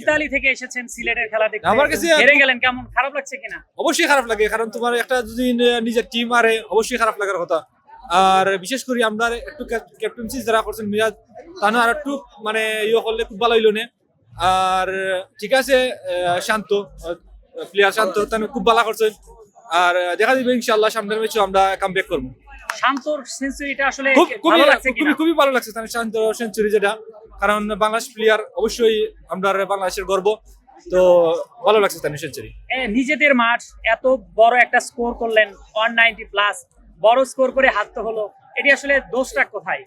Italy থেকে। এসেছেন সিলেটের খেলা দেখতে। আমার কাছে- হেরে গেলেন কেমন? খারাপ লাগছে কিনা? অবশ্যই খারাপ লাগে কারণ তোমার একটা যদি নিজের টিম আরে অবশ্যই খারাপ লাগার কথা। আর বিশেষ করে আমরা একটু ক্যাপ্টেন্সি যারা করছেন মিরাজ তানো আর একটু মানে ইয়ে করলে খুব ভালো হইল না। আর ঠিক আছে শান্ত প্লেয়ার শান্ত খুব ভালো করছেন। আর দেখা যাবে ইনশাল্লাহ সামনের ম্যাচে আমরা কাম ব্যাক করব। শান্তর সেঞ্চুরিটা আসলে খুব খুবই ভালো লাগছে খুবই খুবই ভালো লাগছে তার শান্ত সেঞ্চুরি যেটা। কারণ বাংলাদেশ প্লেয়ার অবশ্যই আমরা বাংলাদেশের গর্ব। তো ভালো লাগছে তার সেঞ্চুরি। নিজেদের মাঠ এত বড় একটা স্কোর করলেন ওয়ান নাইনটি প্লাস বড় স্কোর করে হারতে হলো। এটি আসলে দোষটা কোথায়?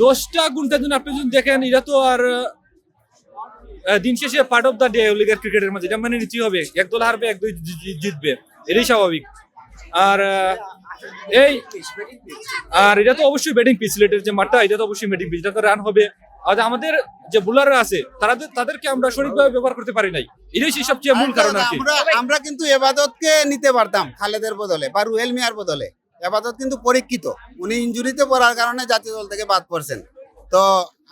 দোষটা গুণটা যদি আপনি যদি দেখেন এটা তো আর দিন শেষে পার্ট অফ দ্য ডে লিগের ক্রিকেটের মধ্যে এটা মানে নিতেই হবে। এক দল হারবে এক দুই জিতবে। এটাই স্বাভাবিক। আর এই আর এটা তো অবশ্যই ব্যাটিং পিচ সিলেটের যে মাঠটা এটা তো অবশ্যই ব্যাটিং পিচ এটা তো রান হবে। আমাদের যে বোলাররা আছে তাদের তাদেরকে আমরা সঠিকভাবে ব্যবহার করতে পারি নাই। এটাই সেই সবচেয়ে মূল কারণ কি। আমরা কিন্তু এবাদতকে নিতে পারতাম খালেদের বদলে বা রুয়েল মিয়ার বদলে। এবাদত কিন্তু পরীক্ষিত। উনি ইঞ্জুরিতে পড়ার কারণে জাতীয় দল থেকে বাদ পড়ছেন। তো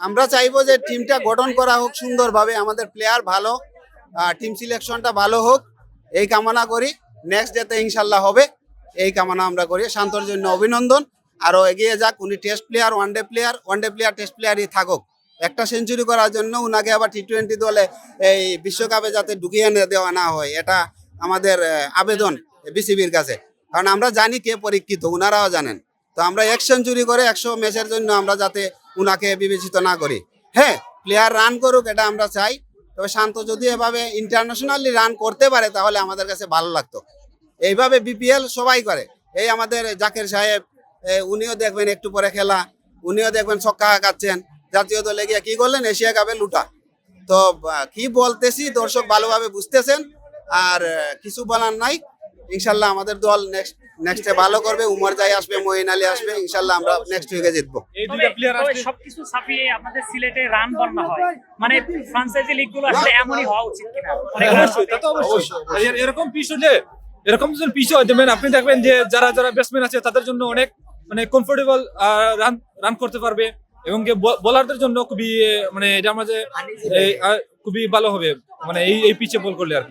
আমরা চাইব যে টিমটা গঠন করা হোক সুন্দরভাবে, আমাদের প্লেয়ার ভালো টিম সিলেকশনটা ভালো হোক। এই কামনা করি। নেক্সট ডেতে ইনশাল্লাহ হবে। এই কামনা আমরা করি। শান্তর জন্য অভিনন্দন। আরও এগিয়ে যাক। উনি test player one day player one day player test প্লেয়ারই থাকুক। একটা সেঞ্চুরি করার জন্য উনাকে আবার টি টোয়েন্টি দলে এই বিশ্বকাপে যাতে ঢুকিয়ে এনে দেওয়া না হয়, এটা আমাদের আবেদন বিসিবির কাছে। কারণ আমরা জানি কে পরীক্ষিত, উনারাও জানেন। তো আমরা এক সেঞ্চুরি করে একশো ম্যাচের জন্য আমরা যাতে উনাকে বিবেচিত না করি। হ্যাঁ প্লেয়ার রান করুক, এটা আমরা চাই। তবে শান্ত, যদি এভাবে ইন্টারন্যাশনালি রান করতে পারে, তাহলে আমাদের কাছে ভালো লাগতো। এইভাবে বিপিএল সবাই করে। এই আমাদের জাকের সাহেব উনিও দেখবেন একটু পরে খেলা, উনিও দেখবেন ছক্কা কাটছেন জাতীয় দলে গিয়ে কি করলেন? এশিয়া কাপে লুটা। তো কি বলতেছি? দর্শক ভালোভাবে বুঝতেছেন। আর কিছু বলার নাই। ইনশাল্লাহ আমাদের দল নেক্সট নেক্সটে ভালো করবে। উমর জাই আসবে মহিন আলী আসবে। ইনশাল্লাহ আমরা নেক্সট উইকে জিতবো। এই দুইটা প্লেয়ার সবকিছু ছাপিয়ে আপনাদের সিলেটে রান বন্যা হয়। মানে ফ্রান্সাইজি লিগগুলো আসলে এমনই হওয়া উচিত কিনা? অবশ্যই তা তো অবশ্যই। আর এরকম পিচ হলে এরকম যখন পিচ হয় দেখবেন আপনি দেখবেন যে যারা যারা ব্যাটসম্যান আছে তাদের জন্য অনেক মানে কমফোর্টেবল রান রান করতে পারবে। এবং বোলারদের জন্য খুবই মানে এটা মাঝে এই, আহ, খুবই ভালো হবে মানে এই এই পিচে বল করলে আর কি।